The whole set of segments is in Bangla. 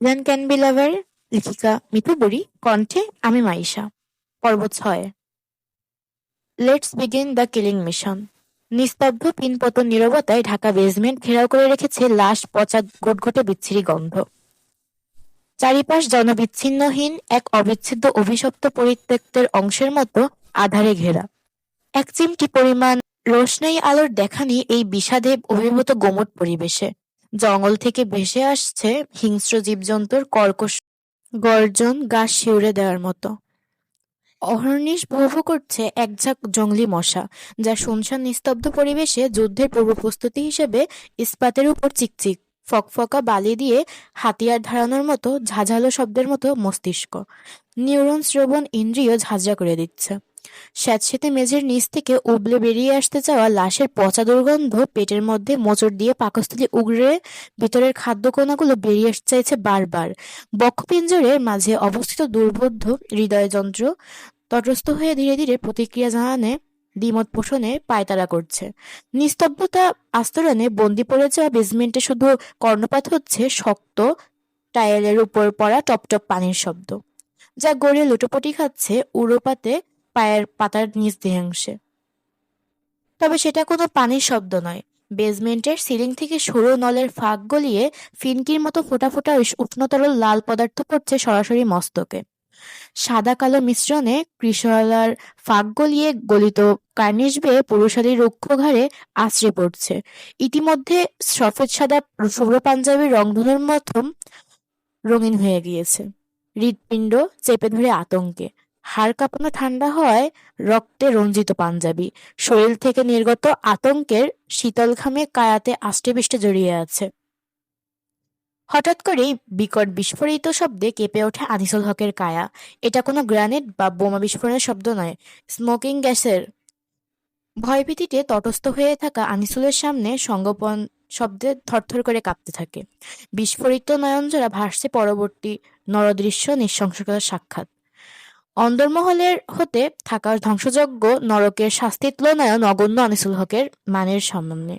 জান ক্যান বি লাভার লেখিকা মিতু বুড়ি কণ্ঠে আমি মাইশা পর্ব ছয় let's begin the killing mission নিস্তব্ধ পিনপতন নীরবতায় ঢাকা বেসমেন্ট ঘেরাও করে রেখেছে লাশ, পচা ঘটঘটে বিচ্ছিরি গন্ধ। চারিপাশ জনবিচ্ছিন্নহীন এক অবিচ্ছেদ্য অভিশপ্ত পরিত্যক্তের অংশের মতো আধারে ঘেরা। এক চিমটি পরিমাণ রোশনাই আলোর দেখা নেই এই বিষাদে অভিভূত গোমট পরিবেশে। জঙ্গল থেকে ভেসে আসছে হিংস্র জীবজন্তুর কর্কশ গর্জন গা শিউরে দেওয়ার মতো। অহর্নিশ ভোভ করছে এক ঝাঁক জঙ্গলি মশা, যা শুনশান নিস্তব্ধ পরিবেশে যুদ্ধের পূর্ব প্রস্তুতি হিসেবে ইস্পাতের উপর চিকচিক, ফকফকা বালি দিয়ে হাতিয়ার ধারানোর মতো ঝাঝালো শব্দের মতো মস্তিষ্ক। নিউরন শ্রবণ ইন্দ্রিয় ঝাঁঝরা করে দিচ্ছে। স্যাঁতসেঁতে মেঝের নিচ থেকে উবলে বেরিয়ে আসতে চাওয়া লাশের পচা দুর্গন্ধ পেটের মধ্যে মোচড় দিয়ে পাকস্থলী উগড়ে ভিতরের খাদ্যকণাগুলো বেরিয়ে আসতে চাইছে বারবার। বক্ষপিঞ্জরের মাঝে অবস্থিত দুর্বোধ্য হৃদয়যন্ত্র তটস্থ হয়ে ধীরে ধীরে প্রতিক্রিয়া জানানে, দ্বিমত পোষণে পায়তারা করছে। নিস্তব্ধতা আস্তরণে বন্দি পড়ে যাওয়া বেসমেন্টে শুধু কর্ণপাত হচ্ছে শক্ত টাইলের উপর পড়া টপটপ পানির শব্দ, যা গড়িয়ে লুটোপটি খাচ্ছে উড়োপাতে পায়ের পাতার নিচ দেহাংশে। তবে সেটা কোনো পানির শব্দ নয়। বেসমেন্টের সিলিং থেকে সরু নলের ফাঁক গলিয়ে ফিনকির মতো ফোটা ফোটা উষ্ণতরল লাল পদার্থ পড়ছে সরাসরি মস্তকে। সাদা কালো মিশ্রণে কৃষলার ফাঁক গলিয়ে গলিত কার্নিশ বেয়ে পুরুষালী রুক্ষ ঘাড়ে আছড়ে পড়ছে। ইতিমধ্যে সফেদ সাদা শুভ্র পাঞ্জাবির রংধনুর মতন রঙিন হয়ে গিয়েছে। হৃৎপিণ্ড চেপে ধরে আতঙ্কে। হাড় কাঁপানো ঠান্ডা হওয়ায় রক্তে রঞ্জিত পাঞ্জাবি। শরীর থেকে নির্গত আতঙ্কের শীতল ঘামে কায়াতে আষ্টেপৃষ্টে জড়িয়ে আছে। হঠাৎ করেই বিকট বিস্ফোরিত শব্দে কেঁপে ওঠে আনিসুল হকের কায়া। এটা কোনো গ্রানেড বা বোমা বিস্ফোরণের শব্দ নয়। স্মোকিং গ্যাসের ভয়ভীতিতে তটস্থ হয়ে থাকা আনিসুলের সামনে সঙ্গোপন শব্দে থরথর করে কাঁপতে থাকে। বিস্ফোরিত নয়নজোড়া ভাসছে পরবর্তী নরদৃশ্য নৃশংসতার সাক্ষাৎ। অন্দরমহলের হতে থাকা ধ্বংসযজ্ঞ, নরকের শাস্তির তুলনায় নগণ্য আনিসুল হকের মানের সামনে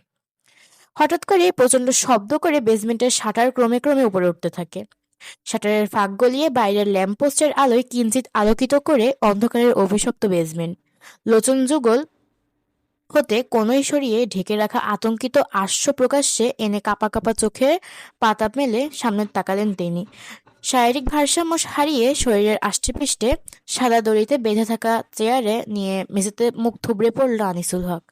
হঠাৎ করে প্রচণ্ড শব্দ করে বেসমেন্টের শাটার ক্রমে ক্রমে উপরে উঠতে থাকে। শাটারের ফাঁক গলিয়ে বাইরের ল্যাম্পপোস্টের আলোয় কিঞ্চিত আলোকিত করে অন্ধকারের অভিশপ্ত বেসমেন্ট। লোচন যুগল হতে কোনোই সরিয়ে ঢেকে রাখা আতঙ্কিত আশ্ব প্রকাশ্যে এনে কাপা কাপা চোখে পাতা মেলে সামনে তাকালেন তিনি। শারীরিক ভারসাম্য হারিয়ে শরীরের আষ্টেপৃষ্টে সাদা দড়িতে বেঁধে থাকা চেয়ারে নিয়ে মেঝেতে মুখ থুবড়ে পড়ল আনিসুল হক।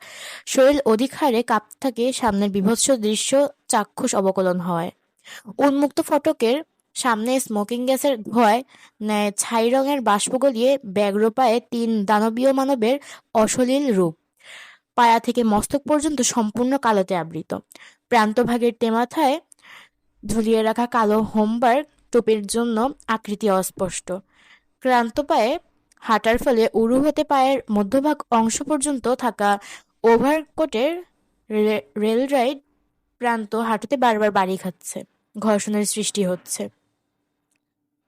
শরীর অধিক হারে কাঁপতে থাকে সামনের বিভৎস দৃশ্য চাক্ষুষ অবকলন হয়। উন্মুক্ত ফটকের সামনে স্মোকিং গ্যাসের ধোয়ায় ন্যায় ছাই রঙের বাষ্প গলিয়ে ব্যগ্র পায়ে তিন দানবীয় মানবের অসলীল রূপ। পায়া থেকে মস্তক পর্যন্ত সম্পূর্ণ কালোতে আবৃত। প্রান্তভাগের টেমাথায় ঝুলিয়ে রাখা কালো হোমবার্গ টোপের জন্য আকৃতি অস্পষ্ট। ক্রান্ত পায়ে, হাঁটার ফলে উরু হতে পায়ের মধ্যভাগ অংশ পর্যন্ত থাকা ওভারকোটের রেল রাইড প্রান্ত হাঁটুতে বারবার বাড়ি খাচ্ছে, ঘর্ষণের সৃষ্টি হচ্ছে।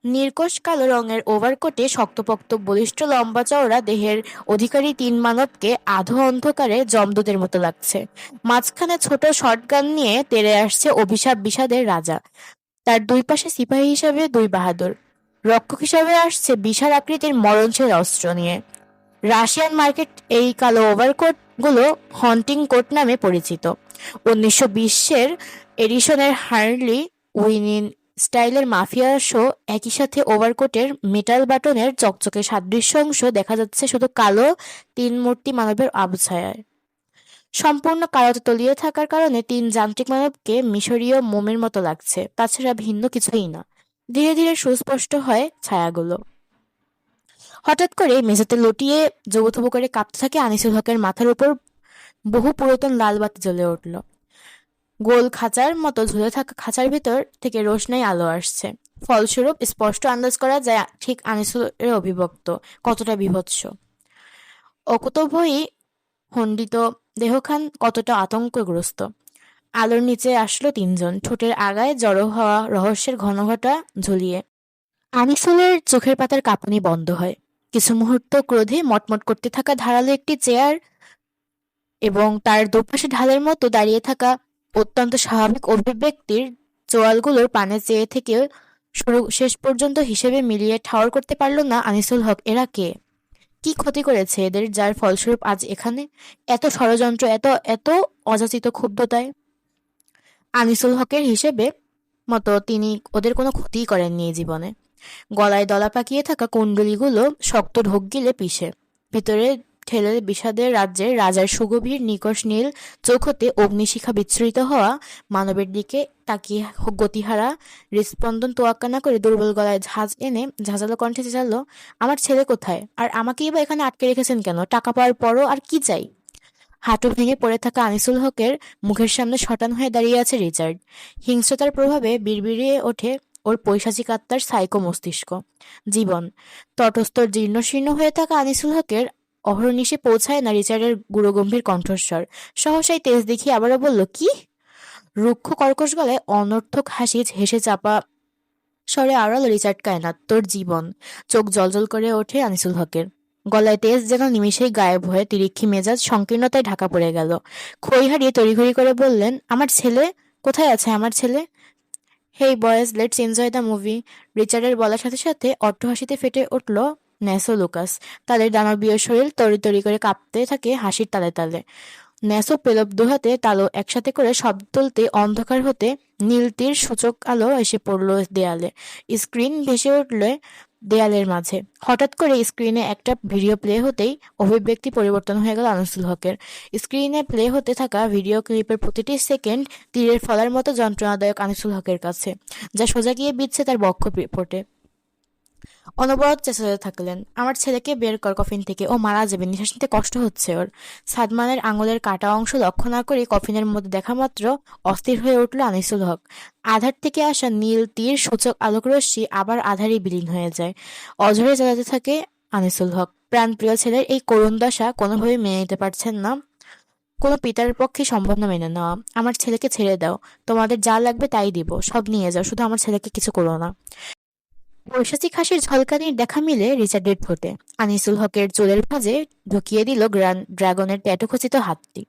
নির্কোষ কালো রঙের ওভারকোটে শক্তপোক্ত বলিষ্ঠ লম্বা চওড়া দেহের অধিকারী তিন মানবকে আধো অন্ধকারে জমদূতের মতো লাগছে। মাঝখানে ছোট শটগান নিয়ে তেড়ে আসছে অভিশাপ বিষাদের রাজা। তার দুই পাশে সিপাহী হিসাবে দুই বাহাদুর। রক্ষক হিসাবে আসছে বিশাল আকৃতির মরণশীল অস্ত্র নিয়ে। রাশিয়ান মার্কেট এই কালো ওভারকোটগুলো হন্টিং কোট নামে পরিচিত। উনিশশো বিশের এডিশনের হার্লি উইনিন স্টাইলের মাফিয়া শো একই সাথে ওভারকোটের মেটাল বাটনের চকচকে সাদৃশ্য অংশ দেখা যাচ্ছে শুধু কালো তিন মূর্তি মানবের আবছায়ায়। সম্পূর্ণ কালোতে তলিয়ে থাকার কারণে তিন যান্ত্রিক মানবকে মিশরীয় মোমের মতো লাগছে, তাছাড়া ভিন্ন কিছুই না। ধীরে ধীরে সুস্পষ্ট হয় ছায়াগুলো। হঠাৎ করে মেঝেতে লটিয়ে জবুথবু করে কাঁপতে থাকে আনিসুল হকের মাথার উপর বহু পুরাতন লাল বাতি জ্বলে উঠল। গোল খাঁচার মতো ঝুলে থাকা খাঁচার ভিতর থেকে রোশনাই আলো আসছে। ফলস্বরূপ স্পষ্ট আন্দাজ করা যায় ঠিক আনিসুলের অভিভক্ত কতটা বিভৎস। অকুতভয়ী খণ্ডিত দেহখান কতটা আতঙ্কগ্রস্ত? আলোর নিচে আসলো তিনজন, ঠোঁটের আগায় জড়ো হওয়া রহস্যের ঘনঘটা ঝুলিয়ে। আনিসুলের চোখের পাতার কাঁপুনি বন্ধ হয়। কিছু মুহূর্ত ক্রোধে মটমট করতে থাকা ধারালো একটি চেয়ার এবং তার দুপাশে ঢালের মতো দাঁড়িয়ে থাকা অত্যন্ত স্বাভাবিক অভিব্যক্তির চোয়ালগুলোর পানে চেয়ে থেকে শুরু শেষ পর্যন্ত হিসেবে মিলিয়ে ঠাওর করতে পারল না আনিসুল হক। এরা কে? কি ক্ষতি করেছে এদের, যার ফলস্বরূপ আজ এখানে? এত ষড়যন্ত্র, এত এত অযাচিত ক্ষুব্ধতায়। আনিসুল হকের হিসেবে মতো তিনি ওদের কোনো ক্ষতি করেননি এই জীবনে। গলায় দলা পাকিয়ে থাকা কুণ্ডলিগুলো শক্ত ঢোক গিলে পিষে। ভিতরে ঠেলে বিষাদের রাজ্যের রাজার সুগভীর নিকষ নীল চোখতে অগ্নিশিখা বিচ্ছুরিত হওয়া মানবের দিকে তাকিয়ে গতিহারা হৃৎস্পন্দন তোয়াক্কা না করে দুর্বল গলায় ঝাঁজ এনে ঝাঁঝালো কণ্ঠে চেঁচালো আমার ছেলে কোথায়? আর আমাকেই বা এখানে আটকে রেখেছেন কেন? টাকা পাওয়ার পরও আর কি চাই? হাঁটু ভেঙে পড়ে থাকা আনিসুল হকের মুখের সামনে শটান হয়ে দাঁড়িয়ে আছে রিচার্ড। হিংস্রতার প্রভাবে বিড়বিড়িয়ে ওঠে ওর পৈশাচিক আত্মার সাইকো মস্তিষ্ক। জীবন। তটস্থ, জীর্ণশীর্ণ হয়ে থাকা আনিসুল হকের অহর্নিশে পৌঁছায় না রিচার্ডের গুরুগম্ভীর কণ্ঠস্বর। সহসাই তেজ দেখিয়ে আবারও বলল, কি? রুক্ষ কর্কশ গলায় অনর্থক হাসি হেসে চাপা স্বরে আড়াল রিচার্ড কায়নাত তোর জীবন। চোখ জলজল করে ওঠে আনিসুল হকের। গলায় তেজ যেন নিমিষেই গায়েব হয়ে তিরিক্ষি মেজাজ সংকীর্ণতায় ঢাকা পড়ে গেল। খই হারিয়ে তড়িঘড়ি করে বললেন, আমার ছেলে? কোথায় আছে আমার ছেলে? Hey boys, let's enjoy the movie. রিচার্ডের বলার সাথে সাথে অট্টহাসিতে ফেটে উঠল ন্যাসো লুকাস। তাদের দানবীয় শরীর তরি তরি করে কাঁপতে থাকে হাসির তালে তালে। ন্যাসো পেলব দুহাতে তালো একসাথে করে শব্দ তুলতে অন্ধকার হতে নীলতির সূচক আলো এসে পড়ল দেয়ালে। স্ক্রিন ভেসে উঠলে দেয়ালের মাঝে। হঠাৎ করে স্ক্রিনে একটা ভিডিও প্লে হতেই অভিব্যক্তি পরিবর্তন হয়ে গেল আনিসুল হকের। স্ক্রিনে প্লে হতে থাকা ভিডিও ক্লিপের প্রতিটি সেকেন্ড তীরের ফলার মতো যন্ত্রণাদায়ক আনিসুল হকের কাছে, যা সোজা গিয়ে বিচ্ছে তার বক্ষ পটে অনবরত চেঁচাতে থাকলেন। আমার ছেলেকে বের কর কফিন থেকে, ও মারা যাবে। নিঃশ্বাস নিতে কষ্ট হচ্ছে ওর। সাদমানের আঙুলের কাটা অংশ লক্ষ্য না করে কফিনের মধ্যে দেখা মাত্র অস্থির হয়ে উঠল আনিসুল হক। আধার থেকে আসা নীল তীর, সূচক আলোকরশ্মি আবার আধারই বিলীন হয়ে যায়। অঝরে জ্বালাতে থাকে আনিসুল হক। প্রাণপ্রিয় ছেলের এই করুণ দশা কোনোভাবে মেনে নিতে পারছেন না। কোনো পিতার পক্ষে সম্ভব না মেনে নেওয়া। আমার ছেলেকে ছেড়ে দাও। তোমাদের যা লাগবে তাই দিব। সব নিয়ে যাও। শুধু আমার ছেলেকে কিছু করো না। পৈশাচিক হাসির ঝলকানির দেখা মিলে রিচার্ডের ঠোঁটে। আনিসুল হকের চুলের ভাঁজে ঢুকিয়ে দিল ড্রাগনের ট্যাটু খচিত হাতটি।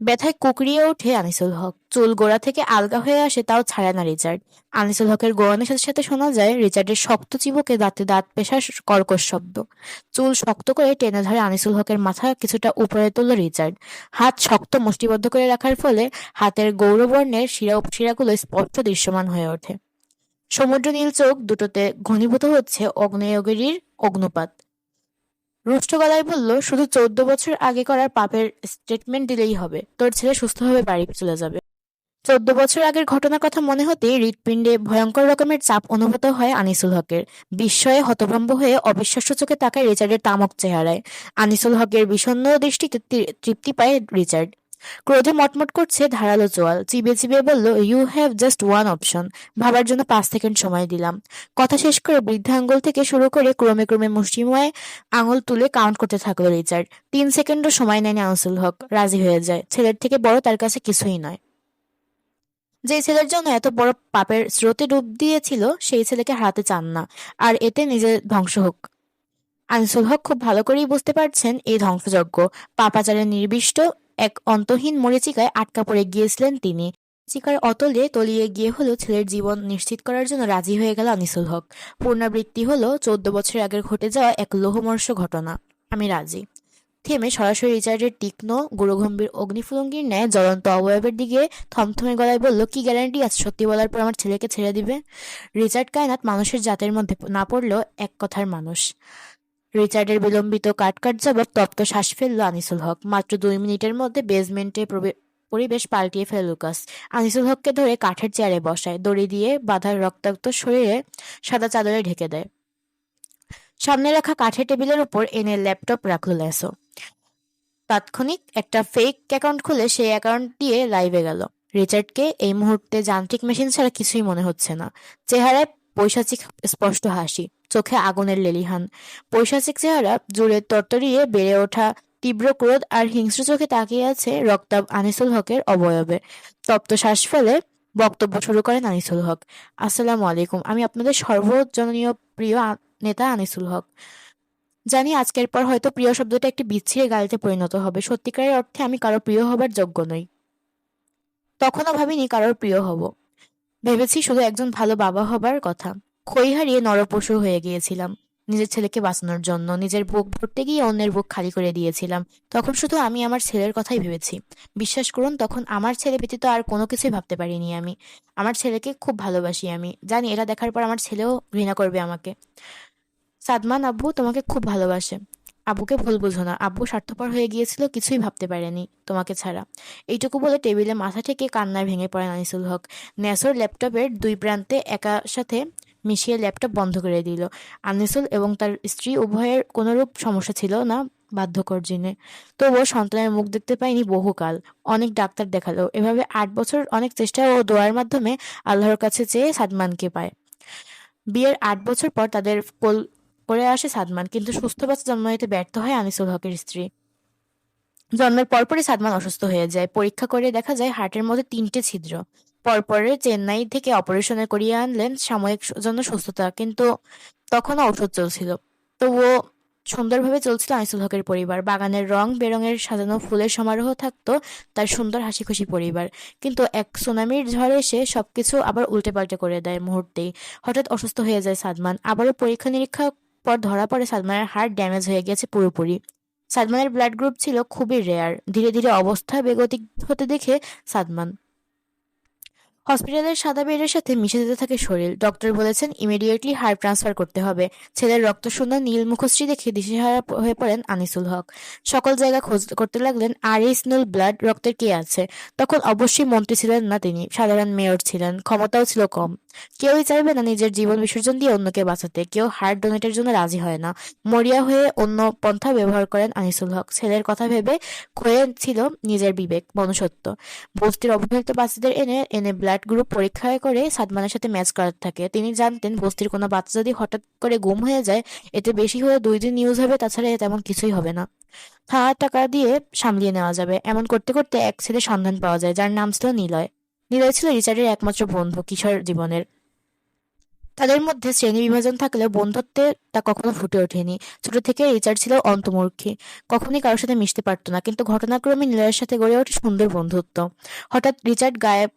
ব্যথায় কুকড়িয়ে ওঠে আনিসুল হক। চুল গোড়া থেকে আলগা হয়ে আসে তাও ছাড়ে না রিচার্ড। আনিসুল হকের গোয়ানের সাথে সাথে শোনা যায়, রিচার্ডের শক্ত চিবুকে দাঁতে দাঁত পেশার কর্কশ শব্দ। চুল শক্ত করে টেনে ধরে আনিসুল হকের মাথা কিছুটা উপরে তুলল রিচার্ড। হাত শক্ত মুষ্টিবদ্ধ করে রাখার ফলে হাতের গৌরবর্ণের শিরা শিরাগুলো স্পষ্ট দৃশ্যমান হয়ে ওঠে। সমুদ্র নীল চোখ দুটোতে ঘনীভূত হচ্ছে অগ্নেয়গিরির অগ্নুপাত। রুষ্ট গলায় বলল, শুধু চৌদ্দ বছর আগে করার পাপের স্টেটমেন্ট দিলেই হবে। তোর ছেলে সুস্থভাবে বাড়ি চলে যাবে চোদ্দ বছর আগের ঘটনার কথা মনে হতে হৃৎপিণ্ডে ভয়ঙ্কর রকমের চাপ অনুভূত হয় আনিসুল হকের। বিস্ময়ে হতভম্ব হয়ে অবিশ্বাস্য চোখে তাকায় রিচার্ডের তামক চেহারায়। আনিসুল হকের বিষণ্ন দৃষ্টিতে তৃপ্তি পায় রিচার্ড। ক্রোধে মটমট করছে ধারালো চোয়াল চিবে চিবে বলল you have just one option ভাবার জন্য পাঁচ সেকেন্ড সময় দিলাম। কথা শেষ করে বৃদ্ধা আঙ্গুল থেকে শুরু করে ক্রমে ক্রমে মুষ্টিময় আঙুল তুলে কাউন্ট করতে থাকল রিচার্ড। তিন সেকেন্ডও সময় নেয়নি আনসুল হক। রাজি হয়ে যায়। ছেলের থেকে বড় তার কাছে কিছুই নয়। যে ছেলের জন্য এত বড় পাপের স্রোতে ডুব দিয়েছিল, সেই ছেলেকে হারাতে চান না। আর এতে নিজের ধ্বংস হোক। আনসুল হক খুব ভালো করেই বুঝতে পারছেন এই ধ্বংসযজ্ঞ। পাপাচারের নির্বিষ্ট এক অন্তহীন মরিচিকায় আটকা পড়ে গিয়েছিলেন তিনি। চিকার অতলে তলিয়ে গিয়ে হলো ছেলের জীবন নিশ্চিত করার জন্য রাজি হয়ে গেল আনিসুল হক। পুনরাবৃত্তি হলো চোদ্দ বছর আগে ঘটে যাওয়া এক লোহমর্ষ ঘটনা। আমি রাজি। থেমে সরাসরি রিচার্ডের তীক্ষ্ণ গুরুগম্ভীর অগ্নিফুলঙ্গির ন্যায় জ্বলন্ত অবয়বের দিকে থমথমে গলায় বলল, কি গ্যারান্টি আছে? সত্যি বলার পর আমার ছেলেকে ছেড়ে দিবে? রিচার্ড কায়নাত মানুষের জাতের মধ্যে না পড়লেও এক কথার মানুষ। রিচার্ডের বিলম্বিত কাটকাট জবাব তপ্ত শ্বাস ফেলল আনিসুল হক। মাত্র দুই মিনিটের মধ্যে বেসমেন্টে পরিবেশ পাল্টিয়ে ফেলে লুকাস। আনিসুল হককে ধরে কাঠের চেয়ারে বসায়। দড়ি দিয়ে বাধার রক্তাক্ত শরীরে সাদা চাদরে ঢেকে দেয়। সামনে রাখা কাঠের টেবিলের উপর এনে ল্যাপটপ রাখল ল্যাসো। তাৎক্ষণিক একটা ফেক অ্যাকাউন্ট খুলে সেই অ্যাকাউন্ট দিয়ে লাইভে গেল। রিচার্ডকে এই মুহূর্তে যান্ত্রিক মেশিন ছাড়া কিছুই মনে হচ্ছে না। চেহারায় পৈশাচিক স্পষ্ট হাসি। চোখে আগুনের লেলিহান। পৈশাচিক চেহারা জুড়ে তরতরিয়ে বেড়ে ওঠা তীব্র ক্রোধ আর হিংস্র চোখে তাকিয়ে আছে রক্তাব আনিসুল হকের অবয়বে। তপ্ত শ্বাস ফেলে বক্তব্য শুরু করেন আনিসুল হক। আসসালামু আলাইকুম, আমি আপনাদের সর্বজনীয় প্রিয় নেতা আনিসুল হক। জানি আজকের পর হয়তো প্রিয় শব্দটা একটি বিচ্ছিরে গালিতে পরিণত হবে। সত্যিকারের অর্থে আমি কারও প্রিয় হবার যোগ্য নই। তখনও ভাবিনি কারোর প্রিয় হব। ভেবেছি শুধু একজন ভালো বাবা হবার কথা। খই হারিয়ে নরপশু হয়ে গিয়েছিলাম। নিজের ছেলেকে বাঁচানোর জন্য নিজের বুক ভরতে গিয়ে অন্যের বুক খালি করে দিয়েছিলাম। তখন শুধু আমি আমার ছেলের কথাই ভেবেছি। বিশ্বাস করুন, তখন আমার ছেলে ব্যতীত আর কোনো কিছুই ভাবতে পারিনি আমি। আমার ছেলেকে খুব ভালোবাসি আমি। জানি এটা দেখার পর আমার ছেলেও ঘৃণা করবে আমাকে। সাদমান আব্বু তোমাকে খুব ভালোবাসে। আব্বুকে ভুল বুঝো না। আব্বু স্বার্থপর হয়ে গিয়েছিল, কিছুই ভাবতে পারেনি তোমাকে ছাড়া। এইটুকু বলে টেবিলে মাথা থেকে কান্নায় ভেঙে পড়েন আনিসুল হক। ন্যাসর ল্যাপটপের দুই প্রান্তে একা সাথে মিশিয়ে ল্যাপটপ বন্ধ করে দিল। আনিসুল এবং তার স্ত্রী উভয়ের কোনোরূপ সমস্যা ছিল না বাধ্যকর জিনে তবুও সন্তানের মুখ দেখতে পায়নি বহুকাল। অনেক ডাক্তার দেখাল। এভাবে আট বছর অনেক চেষ্টা ও দোয়ার মাধ্যমে আল্লাহর কাছে চেয়ে সাদমানকে পায়। বিয়ের আট বছর পর তাদের কোল করে আসে সাদমান, কিন্তু সুস্থ বাচ্চা জন্ম নিতে ব্যর্থ হয় আনিসুল হকের স্ত্রী। জন্মের পরপরই সাদমান অসুস্থ হয়ে যায়। পরীক্ষা করে দেখা যায় হার্টের মধ্যে তিনটে ছিদ্র। পরপরে চেন্নাই থেকে অপারেশনে করিয়ে আনলেন, সাময়িক জন্য সুস্থতা। কিন্তু তখনও ওষুধ চলছিল। তবুও সুন্দরভাবে চলছিল আনিসুল হকের পরিবার। বাগানের রং বেরঙের সাজানো ফুলের সমারোহ থাকতো তার সুন্দর হাসি খুশি পরিবার। কিন্তু এক সুনামির ঝড় এসে সবকিছু আবার উল্টে পাল্টে করে দেয় মুহূর্তেই। হঠাৎ অসুস্থ হয়ে যায় সাদমান। আবারও পরীক্ষা নিরীক্ষা পর ধরা পড়ে সাদমানের হার্ট ড্যামেজ হয়ে গেছে পুরোপুরি। সাদমানের ব্লাড গ্রুপ ছিল খুবই রেয়ার ধীরে ধীরে অবস্থা বেগতিক হতে দেখে সাদমান হসপিটালের সাদা বেডের সাথে মিশে যেতে থাকে শরীর। ডক্টর বলেছেন ইমিডিয়েটলি হার্ট ট্রান্সফার করতে হবে। ছেলের রক্ত শূন্য নীল মুখশ্রী দেখে দিশেহারা হয়ে পড়েন আনিসুল হক। সকল জায়গা খোঁজ করতে লাগলেন আর এই স্নুল ব্লাড রক্তের কে আছে। তখন অবশ্যই মন্ত্রী ছিলেন না তিনি, সাধারণ মেয়র ছিলেন, ক্ষমতাও ছিল কম। কেউই চাইবে না নিজের জীবন বিসর্জন দিয়ে অন্যকে বাঁচাতে, কেউ হার্ট ডোনেটের জন্য রাজি হয় না। মরিয়া হয়ে অন্য পন্থা ব্যবহার করেন আনিসুল হক। ছেলের কথা ভেবে ক্ষয়ে ছিল নিজের বিবেক, মনুষ্যত্ব। বস্তির অবহেলিত বাচ্চাদের এনে এনে ব্লাড গ্রুপ পরীক্ষা করে সাদমানের সাথে ম্যাচ করাতে থাকে। তিনি জানতেন, বস্তির কোনো বাচ্চা যদি হঠাৎ করে গুম হয়ে যায়, এতে বেশি হলে দুই দিন নিউজ হবে, তাছাড়া তেমন কিছুই হবে না। থানার টাকা দিয়ে সামলিয়ে নেওয়া যাবে। এমন করতে করতে এক ছেলে সন্ধান পাওয়া যায়, যার নাম ছিল নিলয়। নিলয় ছিল রিচার্ডের একমাত্র বন্ধু, কিশোর জীবনের। তাদের মধ্যে শ্রেণি বিভাজন থাকলেও বন্ধুত্বে তা কখনো ফুটে ওঠেনি। ছোট থেকে রিচার্ড ছিল অন্তমূর্খী। কখনই কারোর সাথে মিশতে পারতো না, কিন্তু ঘটনাক্রমে নিলয়ের সাথে গড়ে ওঠে সুন্দর বন্ধুত্ব। হঠাৎ রিচার্ড গায়েব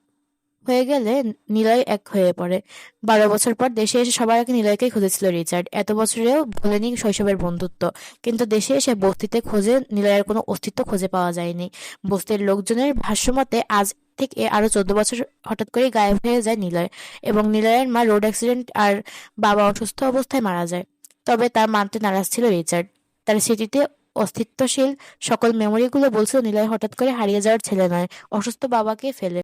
হয়ে গেলে নিলয় এক হয়ে পড়ে। বারো বছর পর দেশে এসে সবার আগে নিলয়কেই খুঁজেছিল রিচার্ড। এত বছরেও ভোলেনি শৈশবের বন্ধুত্ব। কিন্তু দেশে এসে বস্তিতে খোঁজে নিলয়ের কোনো অস্তিত্ব খুঁজে পাওয়া যায়নি। বস্তির লোকজনের ভাষ্যমতে আজ থেকে আরও চোদ্দ বছর হঠাৎ করে গায়েব হয়ে যায় নিলয় এবং নিলয়ের মা রোড অ্যাক্সিডেন্ট আর বাবা অসুস্থ অবস্থায় মারা যায়। তবে তার মানতে নারাজ ছিল রিচার্ড। তার স্মৃতিতে অস্তিত্বশীল সকল মেমোরিগুলো বলছিল নিলয় হঠাৎ করে হারিয়ে যাওয়ার ছেলে নয় অসুস্থ বাবাকে ফেলে।